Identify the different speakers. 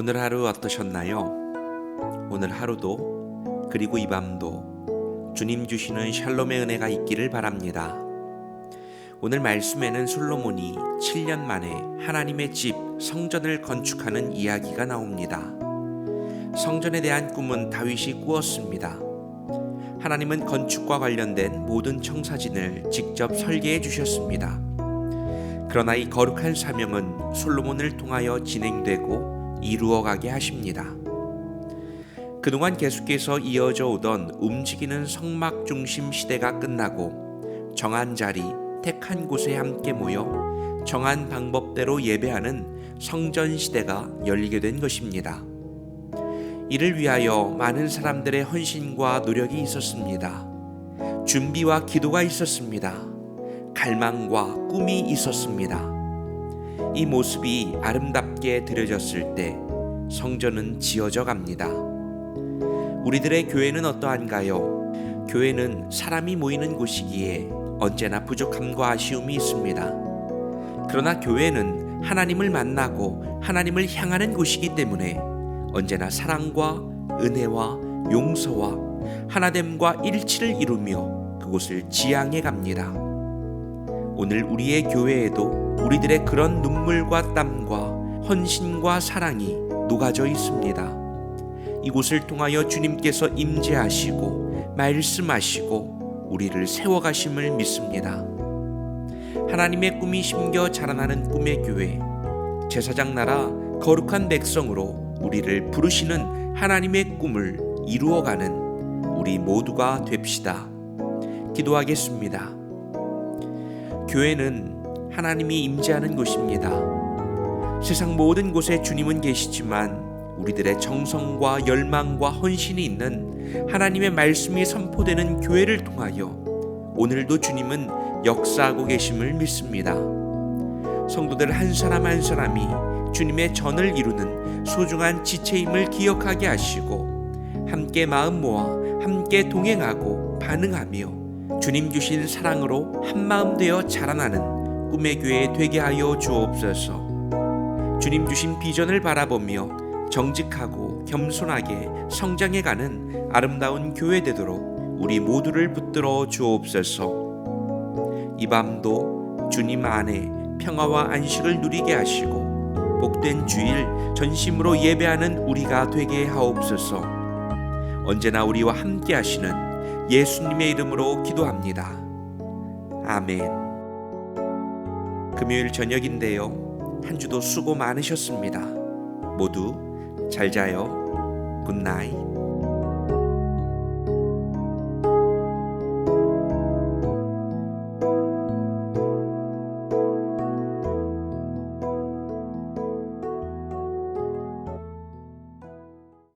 Speaker 1: 오늘 하루 어떠셨나요? 오늘 하루도 그리고 이 밤도 주님 주시는 샬롬의 은혜가 있기를 바랍니다. 오늘 말씀에는 솔로몬이 7년 만에 하나님의 집 성전을 건축하는 이야기가 나옵니다. 성전에 대한 꿈은 다윗이 꾸었습니다. 하나님은 건축과 관련된 모든 청사진을 직접 설계해 주셨습니다. 그러나 이 거룩한 사명은 솔로몬을 통하여 진행되고 이루어가게 하십니다. 그동안 계속해서 이어져 오던 움직이는 성막 중심 시대가 끝나고 정한 자리, 택한 곳에 함께 모여 정한 방법대로 예배하는 성전 시대가 열리게 된 것입니다. 이를 위하여 많은 사람들의 헌신과 노력이 있었습니다. 준비와 기도가 있었습니다. 갈망과 꿈이 있었습니다. 이 모습이 아름답게 드려졌을 때 성전은 지어져 갑니다. 우리들의 교회는 어떠한가요? 교회는 사람이 모이는 곳이기에 언제나 부족함과 아쉬움이 있습니다. 그러나 교회는 하나님을 만나고 하나님을 향하는 곳이기 때문에 언제나 사랑과 은혜와 용서와 하나됨과 일치를 이루며 그곳을 지향해 갑니다. 오늘 우리의 교회에도 우리들의 그런 눈물과 땀과 헌신과 사랑이 녹아져 있습니다. 이곳을 통하여 주님께서 임재하시고 말씀하시고 우리를 세워가심을 믿습니다. 하나님의 꿈이 심겨 자라나는 꿈의 교회, 제사장 나라 거룩한 백성으로 우리를 부르시는 하나님의 꿈을 이루어가는 우리 모두가 됩시다. 기도하겠습니다. 교회는 하나님이 임재하는 곳입니다. 세상 모든 곳에 주님은 계시지만 우리들의 정성과 열망과 헌신이 있는 하나님의 말씀이 선포되는 교회를 통하여 오늘도 주님은 역사하고 계심을 믿습니다. 성도들 한 사람 한 사람이 주님의 전을 이루는 소중한 지체임을 기억하게 하시고 함께 마음 모아 함께 동행하고 반응하며 주님 주신 사랑으로 한 마음 되어 자라나는 꿈의 교회 되게 하여 주옵소서. 주님 주신 비전을 바라보며 정직하고 겸손하게 성장해가는 아름다운 교회 되도록 우리 모두를 붙들어 주옵소서. 이 밤도 주님 안에 평화와 안식을 누리게 하시고 복된 주일 전심으로 예배하는 우리가 되게 하옵소서. 언제나 우리와 함께 하시는 예수님의 이름으로 기도합니다. 아멘. 금요일 저녁인데요. 한 주도 수고 많으셨습니다. 모두 잘 자요. 굿나잇.